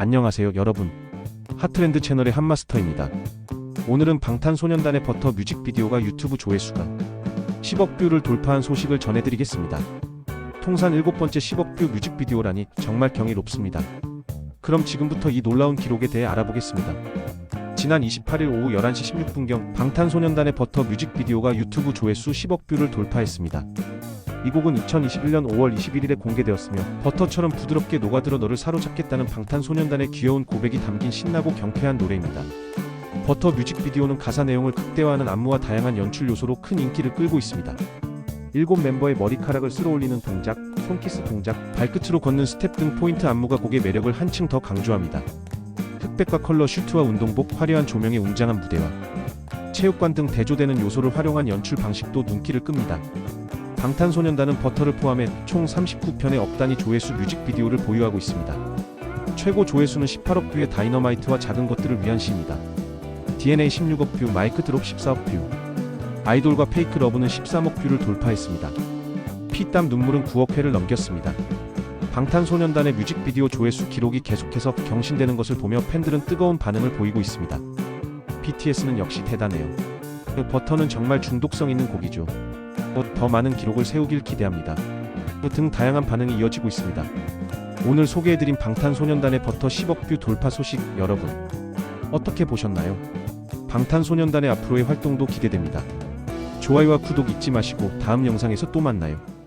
안녕하세요 여러분. 핫트렌드 채널의 한마스터입니다. 오늘은 방탄소년단의 버터 뮤직비디오가 유튜브 조회수가 10억 뷰를 돌파한 소식을 전해드리겠습니다. 통산 일곱 번째 10억 뷰 뮤직비디오라니 정말 경이롭습니다. 그럼 지금부터 이 놀라운 기록에 대해 알아보겠습니다. 지난 28일 오후 11시 16분경 방탄소년단의 버터 뮤직비디오가 유튜브 조회수 10억 뷰를 돌파했습니다 이 곡은 2021년 5월 21일에 공개되었으며 버터처럼 부드럽게 녹아들어 너를 사로잡겠다는 방탄소년단의 귀여운 고백이 담긴 신나고 경쾌한 노래입니다. 버터 뮤직비디오는 가사 내용을 극대화하는 안무와 다양한 연출 요소로 큰 인기를 끌고 있습니다. 일곱 멤버의 머리카락을 쓸어 올리는 동작, 손키스 동작, 발끝으로 걷는 스텝 등 포인트 안무가 곡의 매력을 한층 더 강조합니다. 흑백과 컬러 슈트와 운동복, 화려한 조명의 웅장한 무대와 체육관 등 대조되는 요소를 활용한 연출 방식도 눈길을 끕니다. 방탄소년단은 버터를 포함해 총 39편의 억단위 조회수 뮤직비디오를 보유하고 있습니다. 최고 조회수는 18억 뷰의 다이너마이트와 작은 것들을 위한 시입니다. DNA 16억 뷰, 마이크 드롭 14억 뷰, 아이돌과 페이크 러브는 13억 뷰를 돌파했습니다. 피땀 눈물은 9억 회를 넘겼습니다. 방탄소년단의 뮤직비디오 조회수 기록이 계속해서 경신되는 것을 보며 팬들은 뜨거운 반응을 보이고 있습니다. BTS는 역시 대단해요. 버터는 정말 중독성 있는 곡이죠. 더 많은 기록을 세우길 기대합니다. 등 다양한 반응이 이어지고 있습니다. 오늘 소개해드린 방탄소년단의 버터 10억 뷰 돌파 소식 여러분 어떻게 보셨나요? 방탄소년단의 앞으로의 활동도 기대됩니다. 좋아요와 구독 잊지 마시고 다음 영상에서 또 만나요.